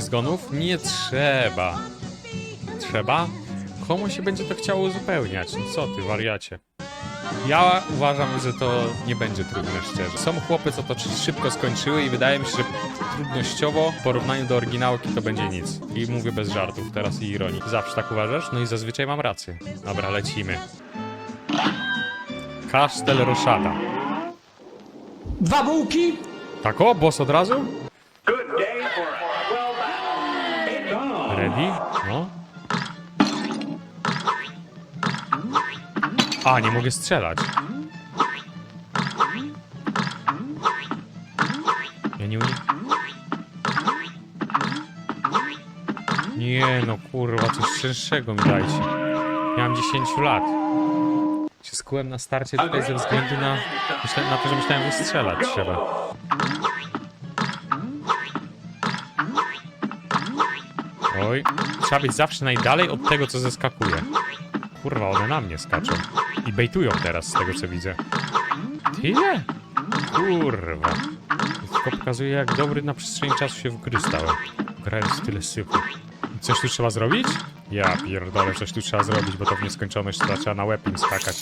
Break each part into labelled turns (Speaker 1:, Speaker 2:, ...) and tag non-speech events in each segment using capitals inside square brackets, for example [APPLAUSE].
Speaker 1: zgonów? Nie trzeba. Trzeba? Komu się będzie to chciało uzupełniać? No co ty, wariacie? Ja uważam, że to nie będzie trudne, szczerze. Są chłopy, co to szybko skończyły i wydaje mi się, że trudnościowo w porównaniu do oryginałki to będzie nic. I mówię bez żartów, teraz i ironii. Zawsze tak uważasz? No i zazwyczaj mam rację. Dobra, lecimy. Castel Roszada.
Speaker 2: Dwa bułki?
Speaker 1: Tak o, boss od razu? A, nie mogę strzelać. Ja nie unik... Nie no, kurwa, coś cięższego mi dajcie. Miałem 10 lat. Się skułem na starcie tutaj ze względu na, na to, że myślałem, że strzelać trzeba. Oj, trzeba być zawsze najdalej od tego, co zeskakuje. Kurwa, one na mnie skaczą. I bejtują teraz, z tego co widzę. Tyle? Kurwa. Tylko pokazuje, jak dobry na przestrzeni czasu się w gry stałem. Grając tyle syfu. Coś tu trzeba zrobić? Ja pierdolę, coś tu trzeba zrobić, bo to w nieskończoność trzeba na łeb im skakać.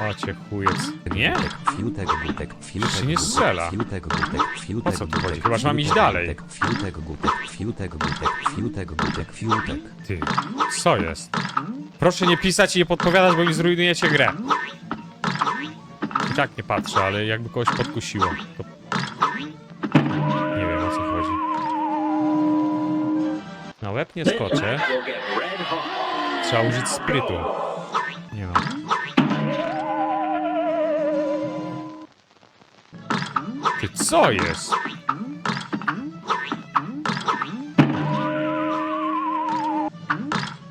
Speaker 1: O cię chujec. Nie?
Speaker 3: Fiutek, gutek, fiutek,
Speaker 1: Się nie strzela.
Speaker 3: Fiutek, gutek, fiutek,
Speaker 1: O co tu chodzi? Chyba, że mam iść dalej.
Speaker 3: Fiutek, gutek, fiutek, gutek, fiutek, gutek, fiutek.
Speaker 1: Ty, co jest? Proszę nie pisać i nie podpowiadać, bo mi zrujnujecie grę. I tak nie patrzę, ale jakby kogoś podkusiło, to... Nie wiem o co chodzi. Na łeb nie skoczę. Trzeba użyć sprytu. Nie no. Co jest?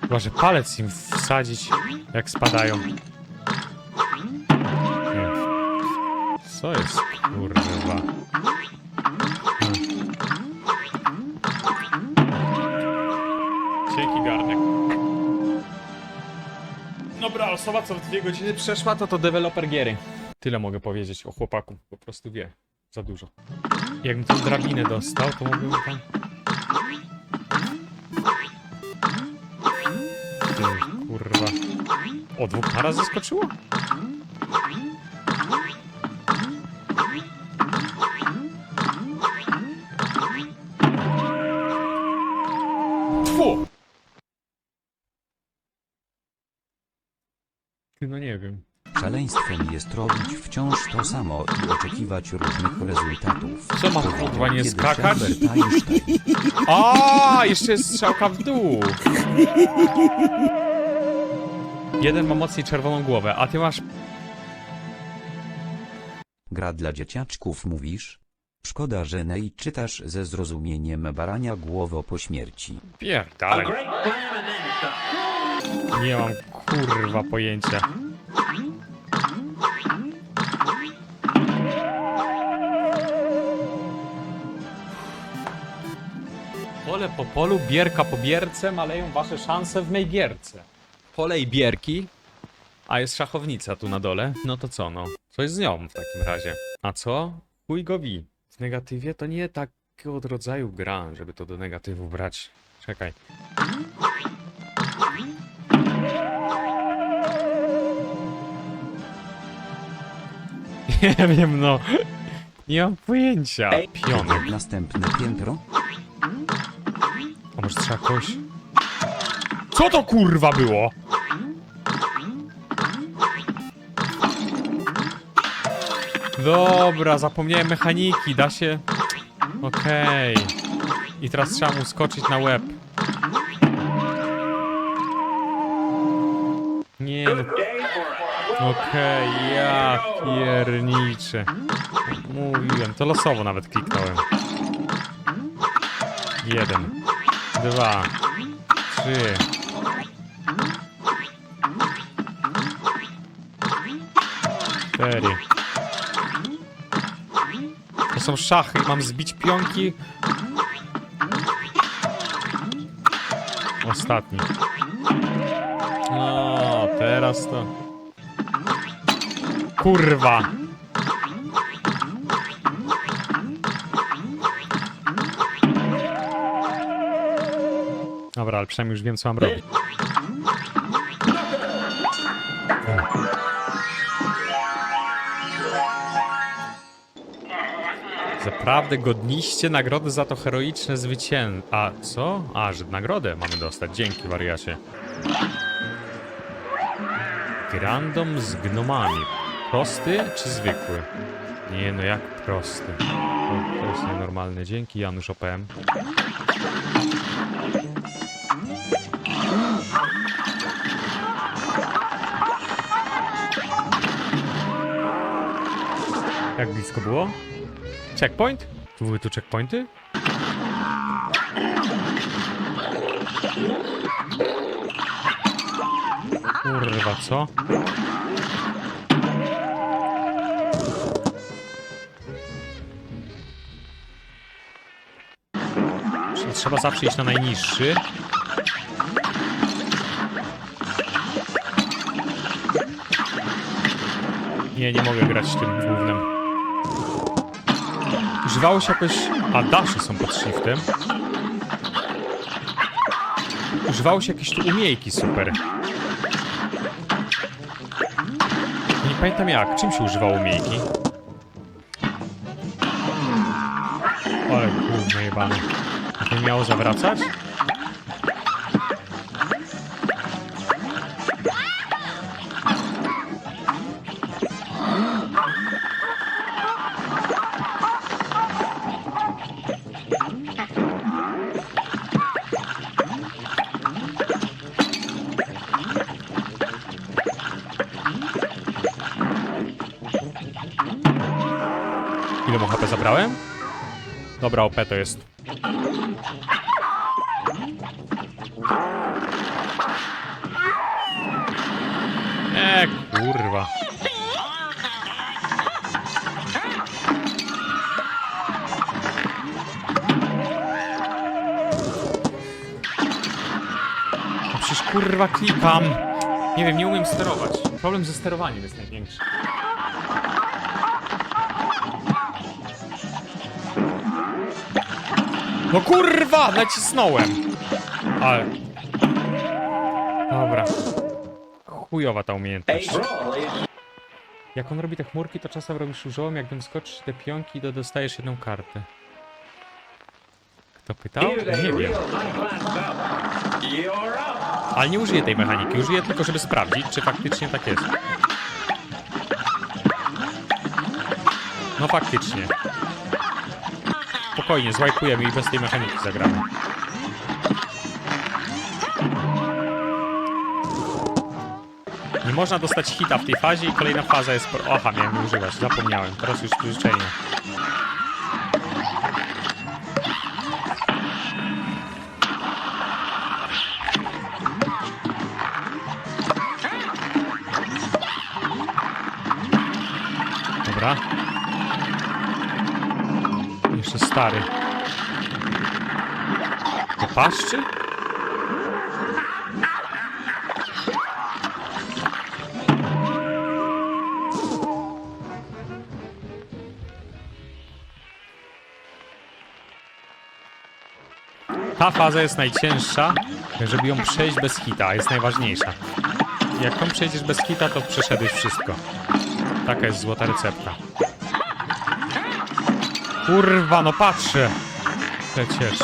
Speaker 1: Chyba, że palec im wsadzić, jak spadają. Co jest, kurwa? Hmm. Dzięki, garnek. Dobra, osoba co w dwie godziny przeszła, to to deweloper giery. Tyle mogę powiedzieć o chłopaku. Po prostu wie. Za dużo. Jakbym tą drabinę dostał, to mógłbym tam... Ty, kurwa. O, dwóch naraz zaskoczyło? Tfu! No nie wiem.
Speaker 3: Szaleństwem jest robić wciąż to samo i oczekiwać różnych rezultatów.
Speaker 1: Co mam,
Speaker 3: Powiedział
Speaker 1: kurwa, nie skakać?
Speaker 3: Albert Einstein.
Speaker 1: A, jeszcze jest strzałka w dół. Jeden ma mocniej czerwoną głowę, a ty masz...
Speaker 3: Gra dla dzieciaczków mówisz? Szkoda, że nej czytasz ze zrozumieniem barania głowo po śmierci.
Speaker 1: Pierdalej. Nie mam kurwa pojęcia. Pole po polu, bierka po bierce, maleją wasze szanse w mej gierce. Pole i bierki, a jest szachownica tu na dole. No to co, no? Co jest z nią w takim razie? A co? Chuj go wi. W negatywie to nie takiego od rodzaju gra, żeby to do negatywu brać. Czekaj. [LAUGHS] Nie wiem, no. Nie mam pojęcia. Pionek.
Speaker 3: Następne piętro?
Speaker 1: Może trzeba kogoś... Co to kurwa było? Dobra, zapomniałem mechaniki, da się... Okej. I teraz trzeba mu skoczyć na łeb. Nie no... Okej, ja pierniczę. Mówiłem, to losowo nawet kliknąłem. Jeden, dwa, trzy. Cztery. To są szachy, mam zbić pionki. Ostatni. No, teraz to... Kurwa! Dobra, ale przynajmniej już wiem, co mam robić. Zaprawdę godniście nagrody za to heroiczne zwycięstwo. A co? A, że nagrodę mamy dostać. Dzięki, wariacie. Grandom z gnomami. Prosty czy zwykły? Nie, no jak prosty. To, to jest nienormalne. Dzięki, Janusz OPM. Jak blisko było? Checkpoint? Tu były tu checkpointy? Kurwa, co? Trzeba zawsze iść na najniższy. Nie, nie mogę grać tym głównym. Używało się jakoś... A, dashy są pod shiftem. Używało się jakieś tu umiejki super. Nie pamiętam jak. Czym się używało umiejki? Ale gówno jebane. Nie miało zawracać? Dobra, OP to jest. Eee, kurwa. No przecież kurwa klikam. Nie wiem, nie umiem sterować. Problem ze sterowaniem jest największy. No kurwa, nacisnąłem. Ale... Dobra. Chujowa ta umiejętność. Jak on robi te chmurki, to czasem robisz użołem, jak skoczysz te pionki, to dostajesz jedną kartę. Kto pytał? Nie wiem. Ale nie użyję tej mechaniki, użyję tylko, żeby sprawdzić, czy faktycznie tak jest. No faktycznie. Spokojnie, złajpujemy i bez tej mechaniki zagramy. Nie można dostać hita w tej fazie i kolejna faza jest... Pro... Aha, miałem używać, zapomniałem. Teraz już przyzwyczajenie. Jeszcze stary. To paszczy? Ta faza jest najcięższa, żeby ją przejść bez hita, jest najważniejsza. Jak ją przejdziesz bez hita, to przeszedłeś wszystko. Taka jest złota recepta. Kurwa, no patrzę. Przecież.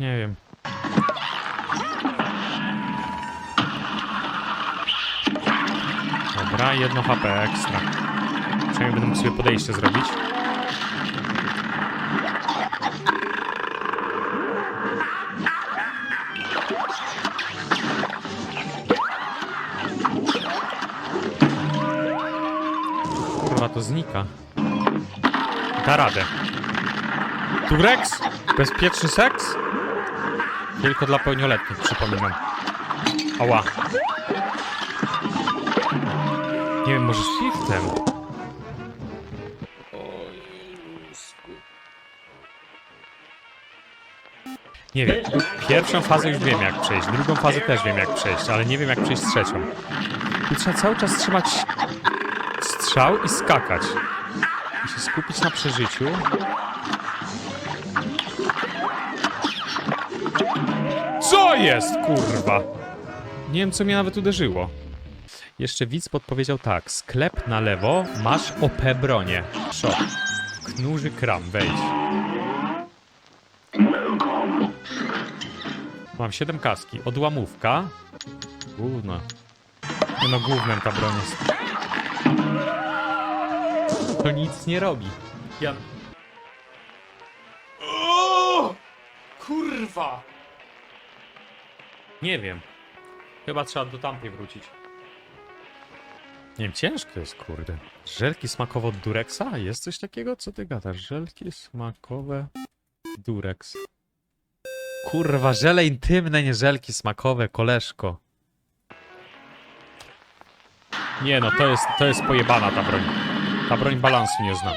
Speaker 1: Nie wiem. Dobra, jedno HP ekstra. Przynajmniej będę mógł sobie podejście zrobić. Da radę. Turex? Bezpieczny seks? Tylko dla pełnioletnich, przypominam. Ała. Nie wiem, może shiftem? Nie wiem. Pierwszą fazę już wiem jak przejść, drugą fazę też wiem jak przejść, ale nie wiem jak przejść trzecią. Tu trzeba cały czas trzymać strzał i skakać. I się skupić na przeżyciu. Co jest, kurwa? Nie wiem, co mnie nawet uderzyło. Jeszcze widz podpowiedział tak. Sklep na lewo, masz OP bronie. Szok. Knurzy kram, wejdź. Mam 7 kaski. Odłamówka. Główna. No głównym ta broń jest. To nic nie robi. Ja... O! Kurwa! Nie wiem. Chyba trzeba do tamtej wrócić. Nie wiem, ciężko jest, kurde. Żelki smakowe od Durexa? Jest coś takiego? Co ty gadasz? Żelki smakowe Durex. Kurwa, żele intymne, nie żelki smakowe, koleżko. Nie no, to jest, to jest pojebana ta broń. Ta broń balansu nie zna.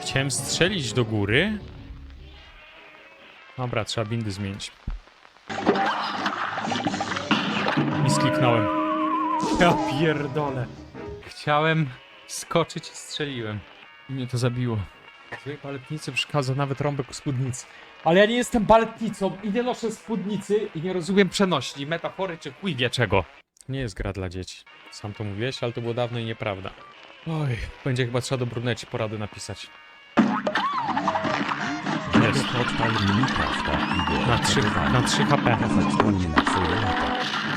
Speaker 1: Chciałem strzelić do góry. Dobra, trzeba bindy zmienić. I skliknąłem. Ja pierdolę. Chciałem skoczyć i strzeliłem. I mnie to zabiło. Złej baletnicy przeszkadza nawet rąbek spódnicy. Ale ja nie jestem baletnicą i nie noszę spódnicy i nie rozumiem przenośni, metafory czy chuj wie czego. Nie jest gra dla dzieci. Sam to mówiłeś, ale to było dawno i nieprawda. Oj, będzie chyba trzeba do bruneci porady napisać. Jest.
Speaker 3: Odpal Minecrafta i
Speaker 1: Na 3,
Speaker 3: odpalywaj.
Speaker 1: na 3 HP.
Speaker 3: Na.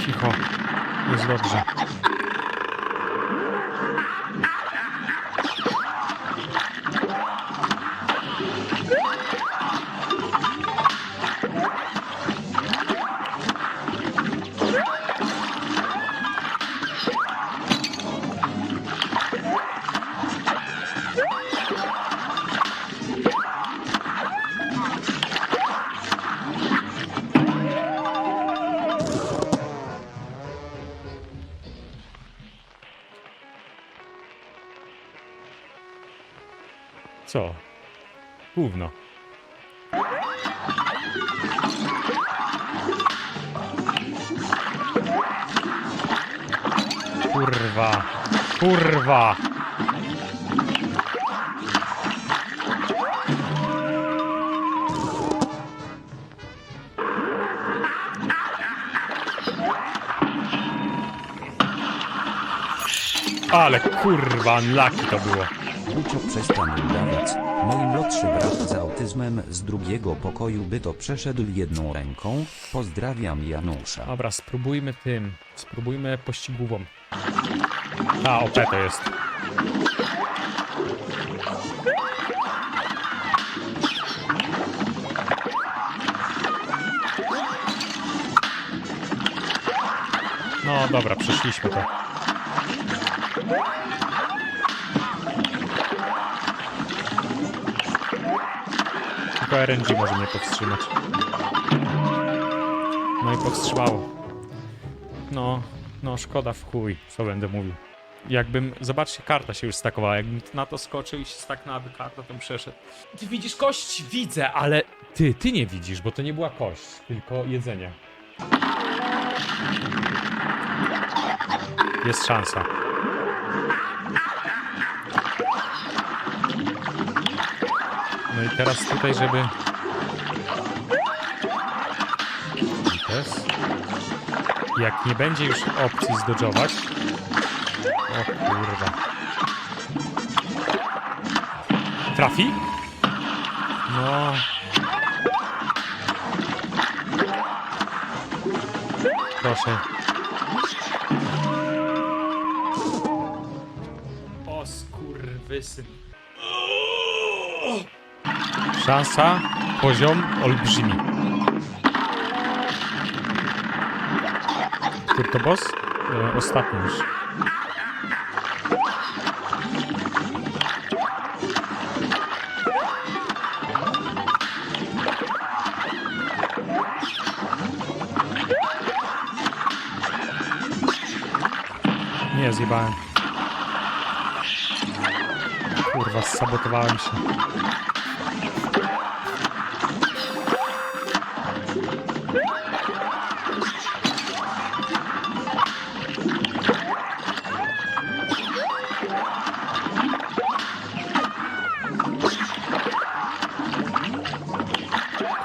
Speaker 1: Cicho. Jest dobrze. Co? Gówno. Kurwa. Kurwa. Ale kurwa, unlucky to było.
Speaker 3: Kucio przestań udawać. Mój młodszy brat z autyzmem z drugiego pokoju by to przeszedł jedną ręką. Pozdrawiam Janusza.
Speaker 1: Dobra, spróbujmy tym. Spróbujmy pościgową. A, OP to jest. No dobra, przeszliśmy to. Tylko RNG może mnie powstrzymać. No i powstrzymało. No, no szkoda w chuj, co będę mówił. Jakbym, zobaczcie, karta się już stakowała. Jakbym na to skoczył i się staknęłaby karta, to bym przeszedł. Ty widzisz kość? Widzę, ale ty, ty nie widzisz, bo to nie była kość, tylko jedzenie. Jest szansa. No i teraz tutaj, żeby... Teraz... Jak nie będzie już opcji zdodżować... O kurwa. Trafi? No... Proszę. O skurwysyn. Szansa, poziom olbrzymi. To boss? E, ostatni już. Nie, zjebałem. Kurwa, sabotowałem się.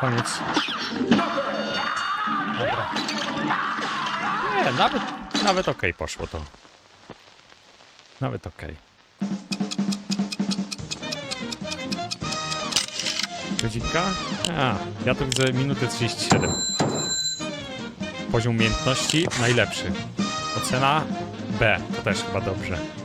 Speaker 1: koniec. Dobra. Nie, nawet, nawet okej okay poszło to. Nawet okej. Okay. Godzinka? A, ja to widzę minutę 37. Poziom umiejętności najlepszy. Ocena B, to też chyba dobrze.